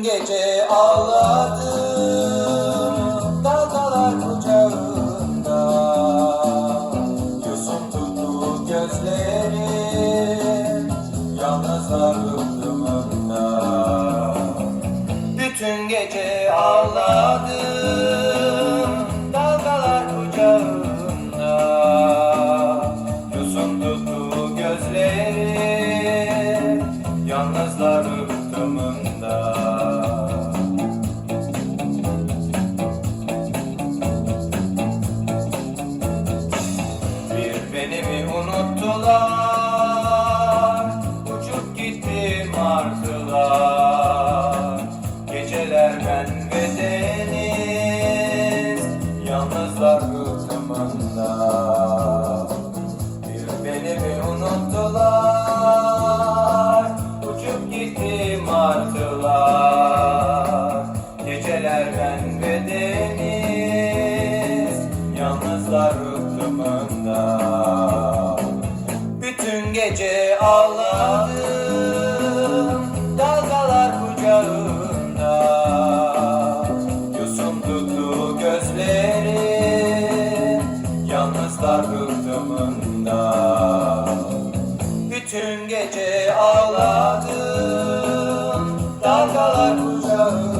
Dün gece ağladım. Dalgalar kucağında Yosun tuttu gözlerim. Yalnızlar ıklımında Bütün gece ağladım. Dalgalar kucağında Yosun tuttu Yalnızlar ıklımında Seven bir deniz Yalnızlar rıhtımında. Bütün gece ağladım Dalgalar kucağında. Yosun tuttu gözlerim Yalnızlar rıhtımında. Bütün gece ağladım Dalgalar kucağında.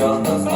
just a